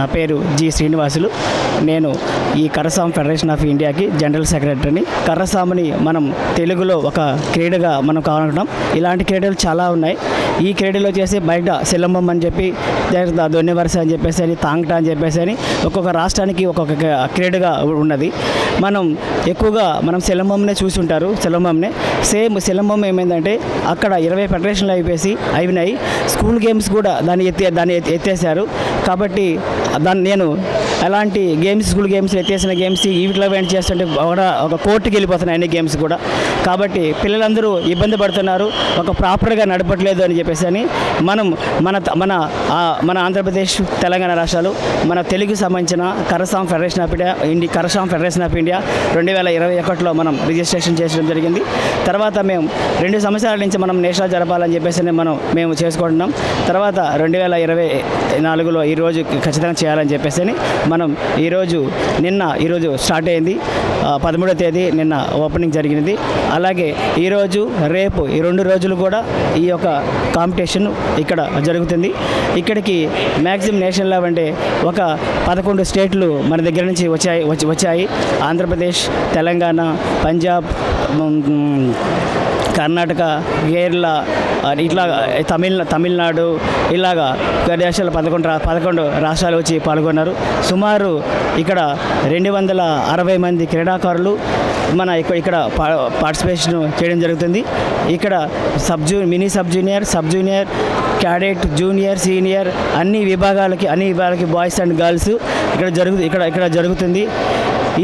నా పేరు జి శ్రీనివాసులు. నేను ఈ కర్రసాం ఫెడరేషన్ ఆఫ్ ఇండియాకి జనరల్ సెక్రటరీని. కర్రసాముని మనం తెలుగులో ఒక క్రీడగా మనం కావాలనుకుంటాం ఇలాంటి క్రీడలు చాలా ఉన్నాయి. ఈ క్రీడలో చేసి బయట సిలంబం అని చెప్పి దొన్ని వరుస అని చెప్పేసి అని తాంగట అని చెప్పేసి అని ఒక్కొక్క రాష్ట్రానికి ఒక్కొక్క క్రీడగా ఉన్నది. మనం ఎక్కువగా మనం సిలంబంనే చూసి ఉంటారు సిలంబంనే సేమ్ సిలంబం ఏమైందంటే అక్కడ ఇరవై ఫెడరేషన్లు అయిపోయి అయినాయి. స్కూల్ గేమ్స్ కూడా దాన్ని ఎత్తే దాన్ని ఎత్తేసారు కాబట్టి దాన్ని నేను అలాంటి గేమ్స్ స్కూల్ గేమ్స్ ఎత్తేసిన గేమ్స్ వీటిలో వెంట చేస్తుంటే కూడా ఒక కోర్టుకి వెళ్ళిపోతున్నాయి అన్ని గేమ్స్ కూడా. కాబట్టి పిల్లలందరూ ఇబ్బంది పడుతున్నారు. ఒక ప్రాపర్గా నడపట్లేదు అని చెప్పేసి అని మనం మన మన మన ఆంధ్రప్రదేశ్ తెలంగాణ రాష్ట్రాలు మన తెలుగు సంబంధించిన కరసాం ఫెడరేషన్ ఆఫ్ ఇండియా ఇండి కరసాం ఫెడరేషన్ ఆఫ్ ఇండియా రెండు వేల ఇరవై ఒకటిలో మనం రిజిస్ట్రేషన్ చేయడం జరిగింది. తర్వాత మేము రెండు సంవత్సరాల నుంచి మనం నేషనల్ జరపాలని చెప్పేసి మనం మేము చేసుకుంటున్నాం. తర్వాత రెండు వేల ఇరవై నాలుగులో ఈరోజు ఖచ్చితంగా చేయాలని చెప్పేసి అని మనం ఈరోజు నిన్న ఈరోజు స్టార్ట్ అయింది. పదమూడో తేదీ నిన్న ఓపెనింగ్ జరిగినది. అలాగే ఈరోజు రేపు ఈ రెండు రోజులు కూడా ఈ యొక్క కాంపిటీషన్ ఇక్కడ జరుగుతుంది. ఇక్కడికి మ్యాక్సిమం నేషనల్ లెవెల్ అంటే ఒక పదకొండు స్టేట్లు మన దగ్గర నుంచి వచ్చాయి వచ్చాయి. ఆంధ్రప్రదేశ్ తెలంగాణ పంజాబ్ కర్ణాటక కేరళ ఇట్లా తమిళ తమిళనాడు ఇలాగా దేశాలు పదకొండు రా- పదకొండు రాష్ట్రాలు వచ్చి పాల్గొన్నారు. సుమారు ఇక్కడ రెండు వందల అరవై మంది క్రీడాకారులు మన ఇక్కడ పా- పార్టిసిపేషన్ చేయడం జరుగుతుంది. ఇక్కడ sub zoo mini sub junior sub junior cadet junior senior అన్ని విభాగాలకి అన్ని విభాగాలకి బాయ్స్ అండ్ గర్ల్స్ ఇక్కడ జరుగు ఇక్కడ ఇక్కడ జరుగుతుంది.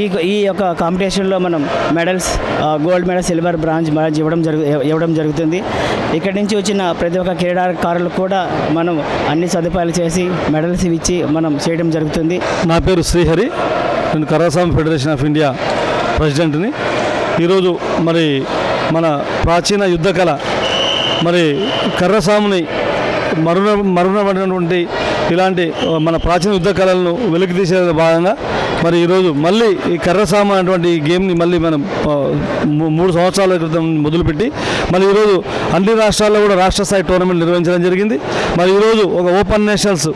ఈ ఈ యొక్క కాంపిటీషన్లో మనం medals gold medal silver bronze medals ఇవ్వడం జరుగు ఇవ్వడం జరుగుతుంది. ఇక్కడి నుంచి వచ్చిన ప్రతి ఒక్క క్రీడాకారులకు కూడా మనం అన్ని సదుపాయాలు చేసి మెడల్స్ ఇచ్చి మనం చేయడం జరుగుతుంది. నా పేరు శ్రీహరి. నేను కరాసాం ఫెడరేషన్ ఆఫ్ ఇండియా ప్రెసిడెంట్ని. ఈరోజు మరి మన ప్రాచీన యుద్ధ కళ మరి కర్రసాముని మరుణ మరుణబడినటువంటి ఇలాంటి మన ప్రాచీన యుద్ధ కళలను వెలికి తీసే భాగంగా మరి ఈరోజు మళ్ళీ ఈ కర్రసామ అనేటువంటి ఈ గేమ్ని మళ్ళీ మనం మూడు సంవత్సరాల క్రితం మొదలుపెట్టి మళ్ళీ ఈరోజు అన్ని రాష్ట్రాల్లో కూడా రాష్ట్ర స్థాయి టోర్నమెంట్ నిర్వహించడం జరిగింది. మరి ఈరోజు ఒక ఓపెన్ నేషనల్స్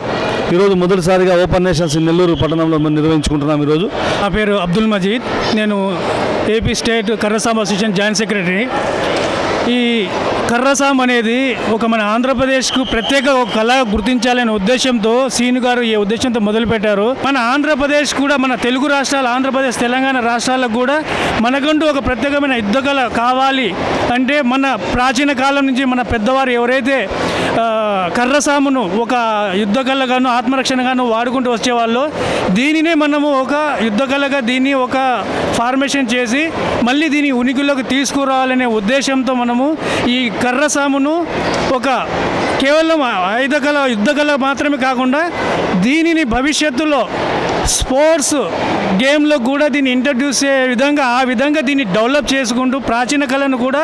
ఈరోజు మొదటిసారిగా ఓపెన్ నేషనల్స్ నెల్లూరు పట్టణంలో మనం నిర్వహించుకుంటున్నాం ఈరోజు. నా పేరు అబ్దుల్ మజీద్. నేను AP state Karrasamu association joint secretary ఈ కర్రసాం అనేది ఒక మన ఆంధ్రప్రదేశ్కు ప్రత్యేక ఒక కళ గుర్తించాలనే ఉద్దేశంతో సీను గారు ఈ ఉద్దేశంతో మొదలుపెట్టారు. మన ఆంధ్రప్రదేశ్ కూడా మన తెలుగు రాష్ట్రాలు ఆంధ్రప్రదేశ్ తెలంగాణ రాష్ట్రాలకు కూడా మనకంటూ ఒక ప్రత్యేకమైన యుద్ధ కళ కావాలి అంటే మన ప్రాచీన కాలం నుంచి మన పెద్దవారు ఎవరైతే కర్రసామును ఒక యుద్ధ కళగాను ఆత్మరక్షణగాను వాడుకుంటూ వచ్చేవాళ్ళు దీనినే మనము ఒక యుద్ధ కళగా దీన్ని ఒక ఫార్మేషన్ చేసి మళ్ళీ దీని ఉనికిలోకి తీసుకురావాలనే ఉద్దేశంతో మనం చేస్తున్నాము ఈ కర్రసామును ఒక కేవలం ఆయుధ కళ యుద్ధ కళ మాత్రమే కాకుండా దీనిని భవిష్యత్తులో స్పోర్ట్స్ గేమ్లో కూడా దీన్ని ఇంట్రడ్యూస్ చేసే విధంగా ఆ విధంగా దీన్ని డెవలప్ చేసుకుంటూ ప్రాచీన కళను కూడా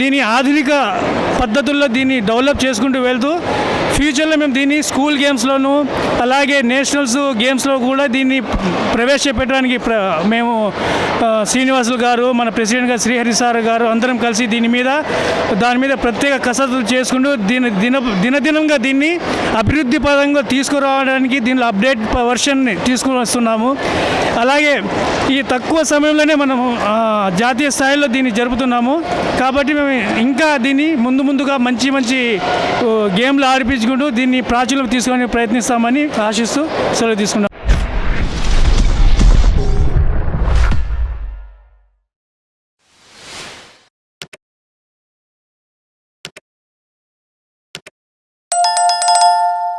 దీని ఆధునిక పద్ధతుల్లో దీన్ని డెవలప్ చేసుకుంటూ వెళ్తూ ఫ్యూచర్లో మేము దీన్ని స్కూల్ గేమ్స్లోను అలాగే నేషనల్స్ గేమ్స్లో కూడా దీన్ని ప్రవేశపెట్టడానికి ప్ర మేము శ్రీనివాసులు గారు మన ప్రెసిడెంట్ గారు శ్రీహరి సార్ గారు అందరం కలిసి దీని మీద దాని మీద ప్రత్యేక కసరత్తులు చేసుకుంటూ దీని దిన దినదినంగా దీన్ని అభివృద్ధి పదంగా తీసుకురావడానికి దీనిలో అప్డేట్ వర్షన్ని తీసుకుని వస్తున్నాము. అలాగే ఈ తక్కువ సమయంలోనే మనము జాతీయ స్థాయిలో దీన్ని జరుపుతున్నాము. కాబట్టి మేము ఇంకా దీన్ని ముందు ముందుగా మంచి మంచి గేమ్లు ఆడిపించుకుంటూ దీన్ని ప్రాచుర్యం తీసుకొని ప్రయత్నిస్తామని ఆశిస్తూ సెలవు తీసుకున్నాం